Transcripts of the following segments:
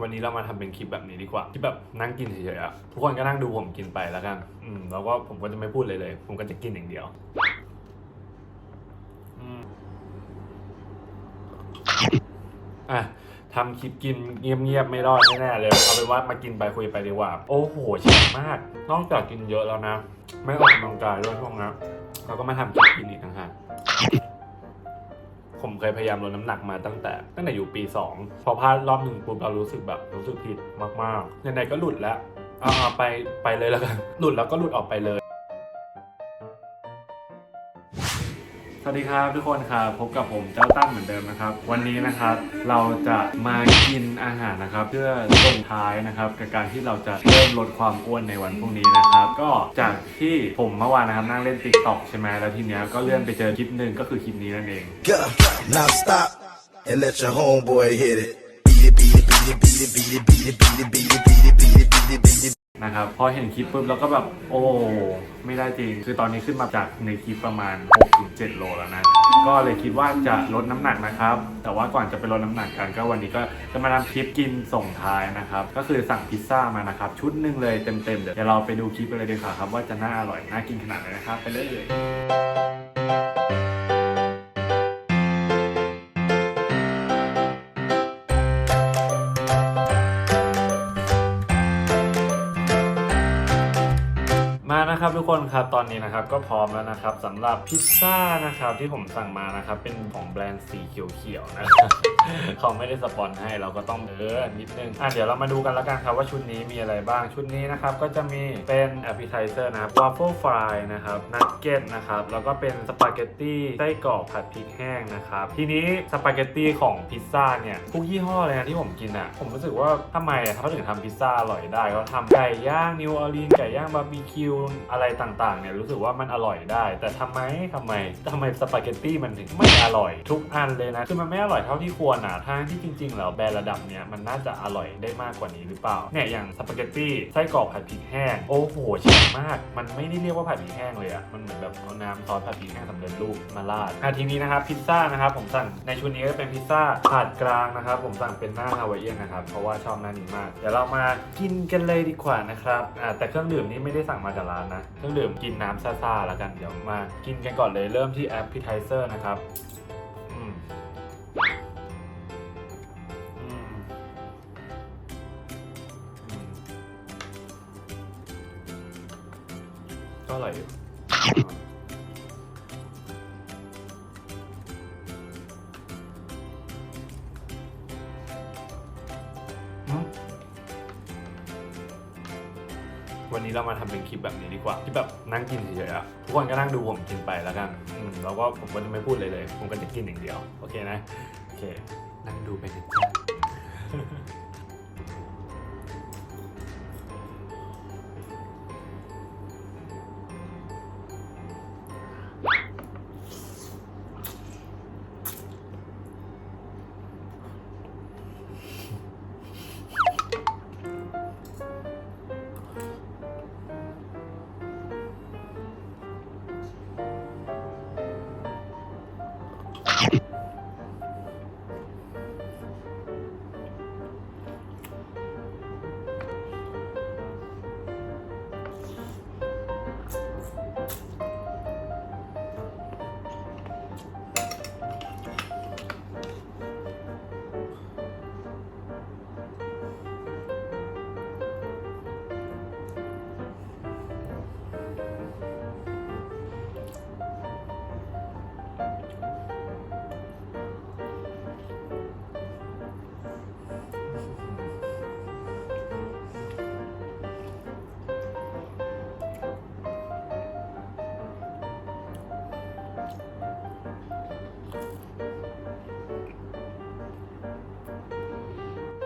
วันนี้เรามาทำเป็นคลิปแบบนี้ดีกว่าที่แบบนั่งกินเฉยๆอะทุกคนก็นั่งดูผมกินไปแล้วกัน อืมแล้วก็ผมก็จะไม่พูดเลยเลย ผมก็จะกินอย่างเดียวอะทำคลิปกินเงียบๆไม่รอดแน่ๆเลยเอาเป็นว่ามากินไปคุยไปดีกว่า โอ้โหเฉียมาก นอกจากกินเยอะแล้วนะ ไม่ออกกำลังกายด้วยช่วงนี้เราก็มาทำคลิปกินอีกต่างหาก ผมเคยพยายามลดน้ำหนักมาตั้งแต่ตั้งแต่อยู่ปี 2 พอพลาดรอบหนึ่งปุ๊บเรารู้สึกแบบรู้สึกผิดมากๆไหนก็หลุดแล้วอาเอาไปไปเลยแล้วกันหลุดแล้วก็หลุดออกไปเลย วัสดีครับทุกคนครับพบกับผมเจ้าตั้นเหมือนเดิมนะครับ วันนี้นะครับเราจะมากินอาหารนะครับ เพื่อส่งท้ายนะครับกับการที่เราจะเริ่มลดความอ้วนในวันพรุ่งนี้นะครับ ก็จากที่ผมเมื่อวานนะครับนั่งเล่นติ๊กต็อกใช่ไหมแล้วทีเนี้ยก็เลื่อนไปเจอคลิปหนึ่งก็คือคลิปนี้นั่นเอง Go. Now stop and let your homeboy hit it. Beat it, beat it, beat it, beat it, beat it, beat it, beat it, beat it, beat it, beat it, beat it. นะครับพอเห็นคลิปปุ๊บแล้วก็แบบโอ้ไม่ได้จริง คือตอนนี้ขึ้นมาจากในคลิปประมาณ 6-7 โลแล้วนะ ก็เลยคิดว่าจะลดน้ำหนักนะครับ แต่ว่าก่อนจะไปลดน้ำหนักกันก็วันนี้ก็จะมาทำคลิปกินส่งท้ายนะครับ ก็คือสั่งพิซซ่ามานะครับ ชุดหนึ่งเลยเต็มๆ เดี๋ยวเราไปดูคลิปกันเลยดีกว่าครับ ว่าจะน่าอร่อยน่ากินขนาดไหนนะครับ ไปเลย นะครับทุกคนครับตอนนี้นะครับก็พร้อมแล้วนะครับสำหรับพิซซ่านะครับที่ผมสั่งมานะครับเป็นของแบรนด์สีเขียวๆนะครับเขาไม่ได้สปอนให้เราก็ต้องเออนิดนึงอะเดี๋ยวเรามาดูกันล้วกันครับว่าชุดนี้มีอะไรบ้างชุดนี้นะครับก็จะมีเป็น appetizer นะครับ waffle fry นะครับ nugget นะครับแล้วก็เป็นสปาเกตตี้ไส้กรอกผัดพริกแห้งนะครับทีนี้สปาเกตตี้ของพิซซ่าเนี่ยทุกยี่ห้อเลยนะที่ผมกินอะผมรู้สึกว่าทำไมอะเขาถึงทำพิซซ่าอร่อยได้เขาทำไก่ย่างนิวออร์ลีนไก่ย่างบาร์บีคิวอะไรต่างๆเนี่ยรู้สึกว่ามันอร่อยได้ แต่ทำไมทำไมทำไมสปาเกตตี้มันถึงไม่อร่อย ทุกอันเลยนะคือมันไม่อร่อยเท่าที่ควรอะทั้งที่จริงๆแล้วแบรนด์ระดับเนี้ยมันน่าจะอร่อยได้มากกว่านี้หรือเปล่าเนี่ยอย่างสปาเกตตี้ไส้กรอกผัดพริกแห้งโอ้โหเฉียบมาก มันไม่ได้เรียกว่าผัดพริกแห้งเลยอะมันเหมือนแบบเอาน้ำซอสผัดพริกแห้งสำเร็จรูปมาราดอะทีนี้นะครับพิซซ่านะครับผมสั่งในชุดนี้ก็เป็นพิซซ่าถาดกลางนะครับผมสั่งเป็นหน้าฮาวายเอียนนะครับเพราะว่าชอบหน้านี้มาก เดี๋ยวเรามากินกันเลยดีกว่านะครับอ่าแต่เครื่องดื่มนี้ไม่ได้สั่งมาจากร้านนะเครื่องดื่มกินน้ำซ่าๆแล้วกันเดี๋ยวมากินกันก่อนเลยเริ่มที่แอปพิทเซอร์นะครับอืมอืมอืมก็อร่อยอยู่ นี้เรามาทำเป็นคลิปแบบนี้ดีกว่าที่แบบนั่งกินเฉยๆอะทุกคนก็นั่งดูผมกินไปแล้วกันอืมแล้วก็ผมก็จะไม่พูดเลยเลย ผมก็จะกินอย่างเดียว โอเคนะ โอเค นั่งดูไปนะจ๊ะ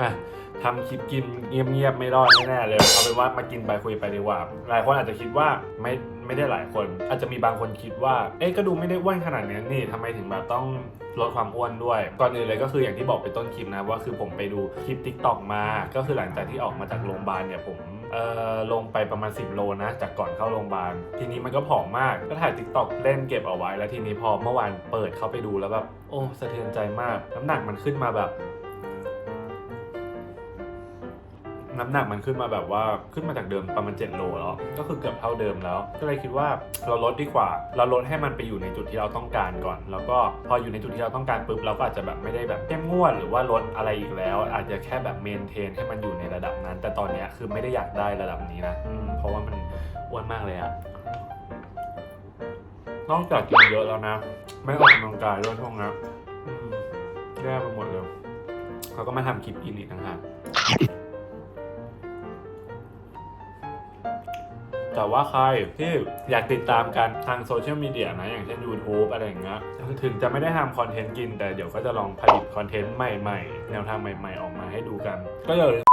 อะทำคลิปกินเงียบๆไม่รอดแน่ๆเลยเอาเป็นว่ามากินไปคุยไปดีกว่า หลายคนอาจจะคิดว่าไม่ไม่ได้หลายคน อาจจะมีบางคนคิดว่า เอ๊ะก็ดูไม่ได้อ้วนขนาดนี้นี่ทำไมถึงแบบต้องลดความอ้วนด้วย ก่อนอื่นเลยก็คืออย่างที่บอกไปต้นคลิปนะว่าคือผมไปดูคลิป t ิ k t o k มา ก็คือหลังจากที่ออกมาจากโรงพยาบาลเนี่ยผมเอ่อลงไปประมาณ 10 โลนะจากก่อนเข้าโรงพยาบาล ทีนี้มันก็ผอมมากก็ถ่าย t ิ k t o k เล่นเก็บเอาไว้ แล้วทีนี้พอเมื่อวานเปิดเข้าไปดูแล้วแบบโอ้สะเทือนใจมาก น้ำหนักมันขึ้นมาแบบ น้ำหนักมันขึ้นมาแบบว่าขึ้นมาจากเดิมประมาณ7โลแล้วก็คือเกือบเท่าเดิมแล้ว ก็เลยคิดว่าเราลดดีกว่า เราลดให้มันไปอยู่ในจุดที่เราต้องการก่อน แล้วก็พออยู่ในจุดที่เราต้องการปุ๊บเราก็อาจจะแบบไม่ได้แบบเข้มงวดหรือว่าลดอะไรอีกแล้ว อาจจะแค่แบบเมนเทนให้มันอยู่ในระดับนั้น แต่ตอนเนี้ยคือไม่ได้อยากได้ระดับนี้นะเพราะว่ามันอ้วนมากเลยอะนอกจากกินเยอะแล้วนะ ไม่ออกกำลังกายด้วยช่วงนี้แย่ไปหมดเลยเขาก็มาทำคลิปกินอีกต่างหาก แต่ว่าใครที่อยากติดตามกันทางโซเชียลมีเดียนะ อย่างเช่น YouTube อะไรอย่างเงี้ยถึงจะไม่ได้ทำคอนเทนต์กิน แต่เดี๋ยวก็จะลองผลิตคอนเทนต์ใหม่ๆ แนวทางใหม่ๆ ออกมาให้ดูกัน ก็อย่าลืม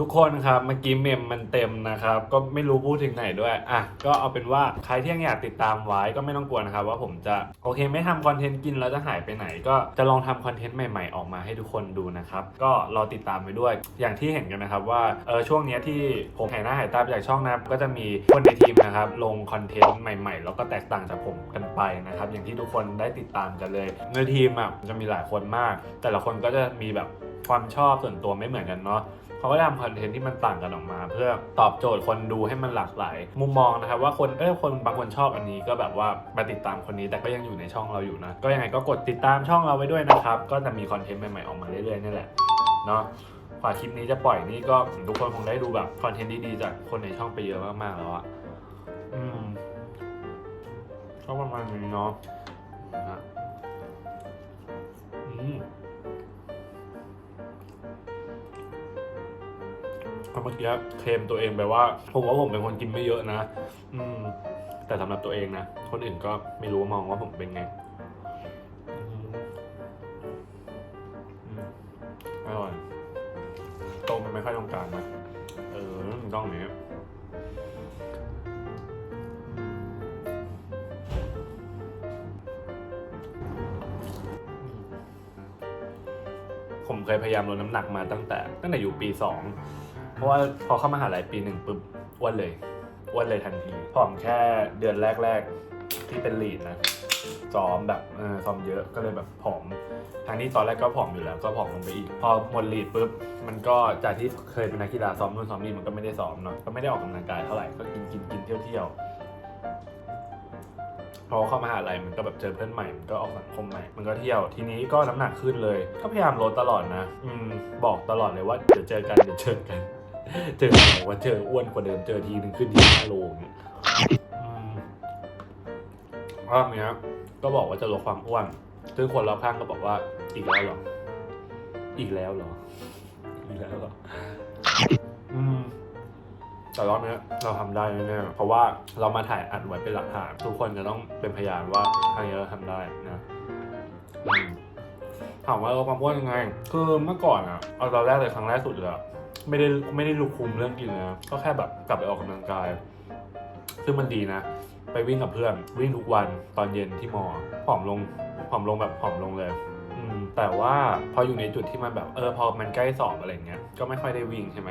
ทุกคนครับเมื่อกี้เมมมันเต็มนะครับก็ไม่รู้พูดถึงไหนด้วยอะก็เอาเป็นว่าใครที่ยังอยากติดตามไว้ก็ไม่ต้องกลัวนะครับว่าผมจะโอเคไม่ทำคอนเทนต์กินแล้วจะหายไปไหน ก็จะลองทำคอนเทนต์ใหม่ๆออกมาให้ทุกคนดูนะครับก็รอติดตามไปด้วย อย่างที่เห็นกันนะครับว่าเออช่วงเนี้ยที่ผมหายหน้าหายตาจากช่องนะครับก็จะมีคนในทีมนะครับลงคอนเทนต์ใหม่ๆ แล้วก็แตกต่างจากผมกันไปนะครับอย่างที่ทุกคนได้ติดตามกันเลย ในทีมอะจะมีหลายคนมาก แต่ละคนก็จะมีแบบความชอบส่วนตัวไม่เหมือนกันเนาะ เขาก็ทำคอนเทนต์ที่มันต่างกันออกมา เพื่อตอบโจทย์คนดูให้มันหลากหลาย มุมมองนะครับว่าคนเออคนบางคนชอบอันนี้ก็แบบว่ามาติดตามคนนี้แต่ก็ยังอยู่ในช่องเราอยู่นะ ก็ยังไงก็กดติดตามช่องเราไว้ด้วยนะครับ ก็จะมีคอนเทนต์ใหม่ๆออกมาเรื่อยๆนี่แหละเนาะกว่าคลิปนี้จะปล่อยนี่ก็ทุกคนคงได้ดูแบบคอนเทนต์ดีๆจากคนในช่องไปเยอะมากๆแล้วอะอืมก็ประมาณนี้เนาะนะอืม เมื่อกี้เคลมตัวเองไปว่าผมว่าผมเป็นคนกินไม่เยอะนะ อืม แต่สำหรับตัวเองนะ คนอื่นก็ไม่รู้ว่ามองว่าผมเป็นไงอร่อยตรงมันไม่ค่อยตรงกลางนะเออมันต้องอย่างนี้ผมเคยพยายามลดน้ำหนักมาตั้งแต่ตั้งแต่อยู่ปีสอง เพราะว่าพอเข้ามหาลัยปีหนึ่งปุ๊บอ้วนเลยอ้วนเลยทันทีผอมแค่เดือนแรกๆที่เป็นลีดนะซ้อมแบบเออซ้อมเยอะก็เลยแบบผอมทางนี้ตอนแรกก็ผอมอยู่แล้วก็ผอมลงไปอีก พอหมดลีดปุ๊บมันก็จากที่เคยเป็นนักกีฬาซ้อมนู่นซ้อมนี่มันก็ไม่ได้ซ้อมเนาะก็ไม่ได้ออกกำลังกายเท่าไหร่ก็กินกินกินเที่ยวเที่ยวพอเข้ามหาลัยมันก็แบบเจอเพื่อนใหม่มันก็ออกสังคมใหม่ มันก็เที่ยวทีนี้ก็น้ำหนักขึ้นเลย ก็พยายามลดตลอดนะ อืมบอกตลอดเลยว่าเดี๋ยวเจอกันเดี๋ยวเจอกัน เจออะไรว่าเจออ้วนกว่าเดิมเจอทีหนึ่งขึ้นที่ห้าโลเนี่ยอืมรอบเนี้ย ก็บอกว่าจะลดความอ้วนซึ่งคนรอบข้างก็บอกว่า อีกแล้วเหรอ อีกแล้วเหรอ อีกแล้วเหรอ อืมแต่รอบนี้เราทำได้แน่ๆเพราะว่าเรามาถ่ายอัดไว้เป็นหลักฐานทุกคนจะต้องเป็นพยานว่าทางนี้เราทำได้นะถามว่าเราความอ้วนยังไง คือเมื่อก่อนอะเอาตอนแรกเลยครั้งแรกสุดเลยอะ ไม่ได้ไม่ได้ลุกคุมเรื่องกินนะก็แค่แบบกลับไปออกกำลังกาย ซึ่งมันดีนะ ไปวิ่งกับเพื่อน วิ่งทุกวันตอนเย็นที่มอผอมลงผอมลงแบบผอมลงเลยแต่ว่าพออยู่ในจุดที่มันแบบเออพอมันใกล้สอบอะไรเงี้ยก็ไม่ค่อยได้วิ่งใช่ไหม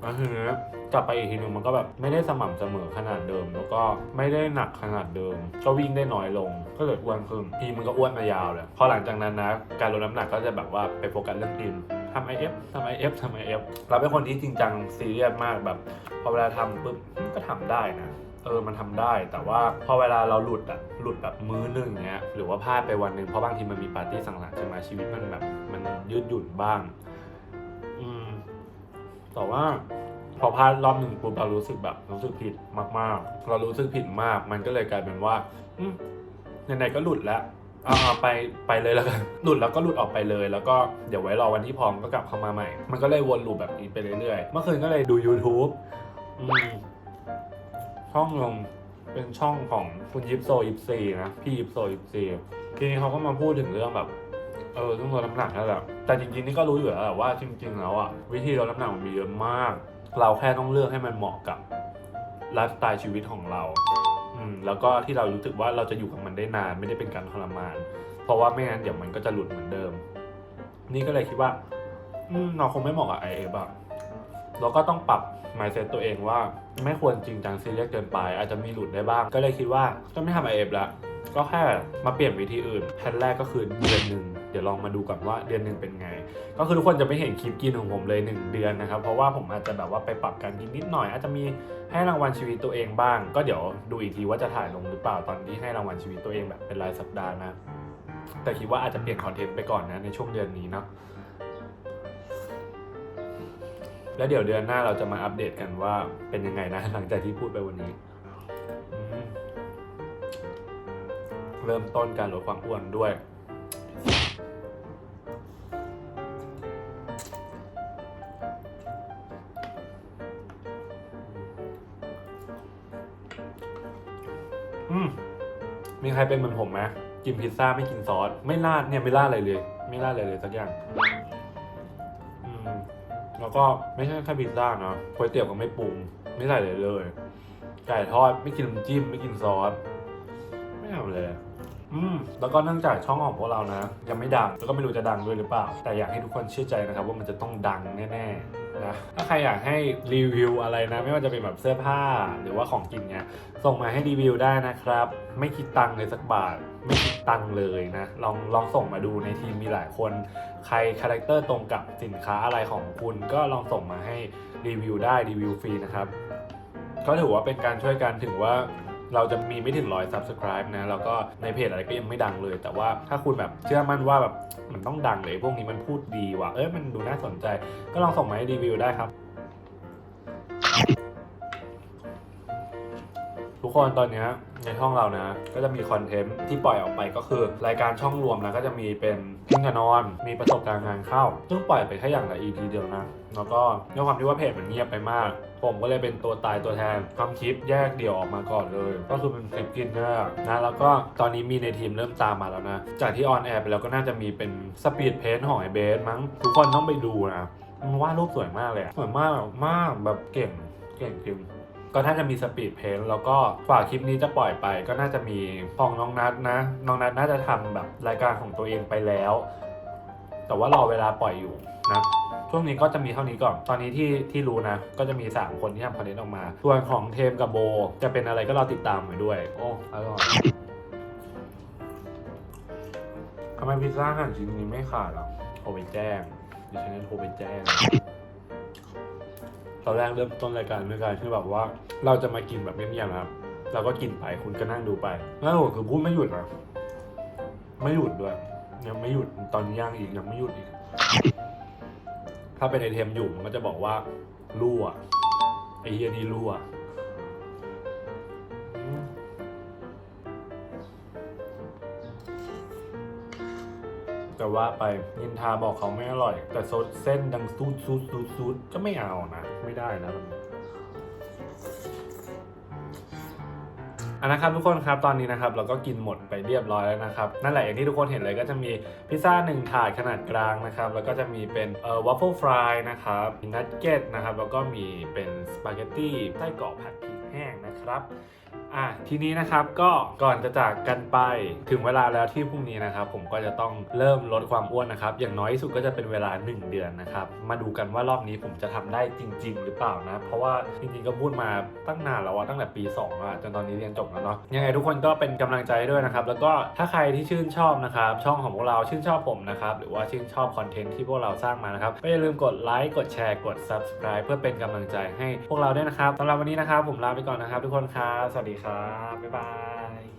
แล้วทีนี้กลับไปอีกทีหนึ่งมันก็แบบไม่ได้สม่ำเสมอขนาดเดิม แล้วก็ไม่ได้หนักขนาดเดิม ก็วิ่งได้น้อยลง ก็เลยอ้วนขึ้นทีมันก็อ้วนมายาวเลยพอหลังจากนั้นนะ การลดน้ำหนักก็จะแบบว่าไปโฟกัสเรื่องกิน ทำไอเอฟทำไอเอฟทำไอเอฟเราเป็นคนที่จริงจังซีเรียสมากแบบพอเวลาทำปุ๊บก็ทำได้นะเออ มันทำได้ แต่ว่าพอเวลาเราหลุดอะหลุดแบบมื้อหนึ่งเงี้ย หรือว่าพลาดไปวันหนึ่งเพราะบางทีมันมีปาร์ตี้สังสรรค์ใช่ไหมชีวิตมันแบบ มันยืดหยุ่นบ้าง อืม แต่ว่า พอพลาดรอบหนึ่งปุ๊บเรารู้สึกแบบ รู้สึกผิดมาก ๆ เรารู้สึกผิดมาก มันก็เลยกลายเป็นว่า อืมไหนๆก็หลุดแล้ว อาเอาไปไปเลยแล้วกันหลุดแล้วก็หลุดออกไปเลย แล้วก็เดี๋ยวไว้รอวันที่พร้อมก็กลับเข้ามาใหม่ มันก็เลยวนลูปแบบนี้ไปเรื่อยๆ เมื่อคืนก็เลยดู YouTube อืมช่องลงเป็นช่องของคุณยิปโซยิปซีนะพี่ยิปโซยิปซีทีนี้เขาก็มาพูดถึงเรื่องแบบเออเรื่องลดน้ำหนักนั่นแหละแต่จริงๆนี่ก็รู้อยู่แล้วแหละว่าจริง ๆ แล้วอะวิธีลดน้ำหนักมันมีเยอะมาก เราแค่ต้องเลือกให้มันเหมาะกับไลฟ์สไตล์ชีวิตของเรา แล้วก็ที่เรารู้สึกว่าเราจะอยู่กับมันได้นานไม่ได้เป็นการทรมาน เพราะว่าไม่งั้นเดี๋ยวมันก็จะหลุดเหมือนเดิม นี่ก็เลยคิดว่าอืมเราคงไม่เหมาะกับไอเอฟอะเราก็ต้องปรับ mindset ตัวเองว่า ไม่ควรจริงจังซีเรียสเกินไป อาจจะมีหลุดได้บ้าง ก็เลยคิดว่าก็ไม่ทำไอเอฟละ ก็แค่มาเปลี่ยนวิธีอื่นแผนแรกก็คือเดือนหนึ่งเดี๋ยวลองมาดูก่อนว่าเดือนหนึ่งเป็นไง ก็คือทุกคนจะไม่เห็นคลิปกินของผมเลย 1 เดือนนะครับ เพราะว่าผมอาจจะแบบว่าไปปรับการกินนิดหน่อย อาจจะมีให้รางวัลชีวิตตัวเองบ้าง ก็เดี๋ยวดูอีกทีว่าจะถ่ายลงหรือเปล่าตอนที่ให้รางวัลชีวิตตัวเองแบบเป็นรายสัปดาห์นะ แต่คิดว่าอาจจะเปลี่ยนคอนเทนต์ไปก่อนนะในช่วงเดือนนี้เนาะแล้วเดี๋ยวเดือนหน้าเราจะมาอัปเดตกันว่าเป็นยังไงนะหลังจากที่พูดไปวันนี้ เริ่มต้นการลดความอ้วนด้วย อืม มีใครเป็นเหมือนผมไหมกินพิซซ่าไม่กินซอส ไม่ราดเนี่ยไม่ราดอะไรเลย ไม่ราดอะไรเลยสักอย่างอืมแล้วก็ไม่ใช่แค่พิซซ่าเนาะก๋วยเตี๋ยวก็ไม่ปรุง ไม่ใส่เลยเลย ไก่ทอดไม่กินน้ำจิ้มไม่กินซอส ไม่เอาเลย อืมแล้วก็เนื่องจากช่องของพวกเรานะ ยังไม่ดัง แล้วก็ไม่รู้จะดังด้วยหรือเปล่า แต่อยากให้ทุกคนเชื่อใจนะครับ ว่ามันจะต้องดังแน่ๆนะถ้าใครอยากให้รีวิวอะไรนะ ไม่ว่าจะเป็นแบบเสื้อผ้าหรือว่าของกินเนี่ยส่งมาให้รีวิวได้นะครับ ไม่คิดตังค์เลยสักบาทไม่คิดตังค์เลยนะ ลองลองส่งมาดูในทีมมีหลายคน ใครคาแรคเตอร์ตรงกับสินค้าอะไรของคุณ ก็ลองส่งมาให้รีวิวได้รีวิวฟรีนะครับก็ถือว่าเป็นการช่วยกันถึงว่า เราจะมีไม่ถึงร้อย subscribe นะแล้วก็ในเพจอะไรก็ยังไม่ดังเลย แต่ว่าถ้าคุณแบบเชื่อมั่นว่าแบบมันต้องดังเลยพวกนี้มันพูดดีว่ะเอ้ยมันดูน่าสนใจ ก็ลองส่งมาให้รีวิวได้ครับ ทุกคนตอนนี้ในช่องเรานะ ก็จะมีคอนเทนต์ที่ปล่อยออกไปก็คือ รายการช่องรวมนะก็จะมีเป็นกินกับนอน มีประสบการณ์งานเข้า ซึ่งปล่อยไปแค่อย่างละ EP เดียวนะ แล้วก็ด้วยความที่ว่าเพจมันเงียบไปมาก ผมก็เลยเป็นตัวตายตัวแทนทำคลิปแยกเดี่ยวออกมาก่อนเลย ก็คือเป็นคลิปกินเนอร์นะแล้วก็ตอนนี้มีในทีมเริ่มตามมาแล้วนะ จากที่ออนแอร์ไปแล้วก็น่าจะมีเป็นสปีดเพนของไอเบสมั้งทุกคนต้องไปดูนะมันวาดรูปสวยมากเลยสวยมากแบบมากแบบเก่งเก่งจริง ก็น่าจะมีสปีดเพนแล้วก็กว่าคลิปนี้จะปล่อยไป ก็น่าจะมีของน้องนัทนะ น้องนัทน่าจะทำแบบรายการของตัวเองไปแล้ว แต่ว่ารอเวลาปล่อยอยู่นะช่วงนี้ก็จะมีเท่านี้ก่อน ตอนนี้ที่ที่รู้นะ ก็จะมี 3 คนที่ทำคอนเทนต์ออกมา ส่วนของเทมกับโบ จะเป็นอะไรก็รอติดตามไว้ด้วย โอ้อร่อยทำไมพิซซ่าหั่นชิ้นนี้ไม่ขาดอะโทรไปแจ้งดี๋ยวฉันจะโทรไปแจ้ง ตอนแรกเริ่มต้นรายการด้วยการที่แบบว่าเราจะมากินแบบเงียบๆครับ เราก็กินไปคุณก็นั่งดูไปแล้วผมคือพูดไม่หยุดนะไม่หยุดด้วย ยังไม่หยุดตอนนี้ย่างอีกยังไม่หยุดอีก ถ้าเป็นไอเทมอยู่มันก็จะบอกว่ารั่วไอเฮียนี่รั่ว ว่าไปนินทาบอกเขาไม่อร่อย แต่ซดเส้นดังซูดซูดซูดซูดก็ไม่เอานะ ไม่ได้นะมันอันนะครับทุกคนครับตอนนี้นะครับเราก็กินหมดไปเรียบร้อยแล้วนะครับนั่นแหละอย่างที่ทุกคนเห็นเลยก็จะมีพิซซ่าหนึ่งถาดขนาดกลางนะครับแล้วก็จะมีเป็นเอ่อวัฟเฟิลฟรายนะครับมีนัทเก็ตนะครับแล้วก็มีเป็นสปาเกตตี้ไส้กรอกผัด แห้งนะครับอะทีนี้นะครับก็ก่อนจะจากกันไปถึงเวลาแล้วที่พรุ่งนี้นะครับ ผมก็จะต้องเริ่มลดความอ้วนนะครับ อย่างน้อยที่สุดก็จะเป็นเวลา 1 เดือนนะครับ มาดูกันว่ารอบนี้ผมจะทำได้จริง ๆ หรือเปล่านะ เพราะว่าจริงๆก็พูดมาตั้งนานแล้วว่าตั้งแต่ปี2อะจนตอนนี้เรียนจบแล้วเนาะยังไงทุกคนก็เป็นกำลังใจด้วยนะครับ แล้วก็ถ้าใครที่ชื่นชอบนะครับ ช่องของพวกเราชื่นชอบผมนะครับหรือว่าชื่นชอบคอนเทนต์ที่พวกเราสร้างมานะครับก็อย่าลืมกดไลค์กดแชร์กด subscribe เพื่อเป็นกำลังใจให้พวกเราด้วยนะครับสำหรับวันนี้นะครับผมลาไปก่อนนะครับทุกคนครับ สวัสดีครับ บ๊ายบาย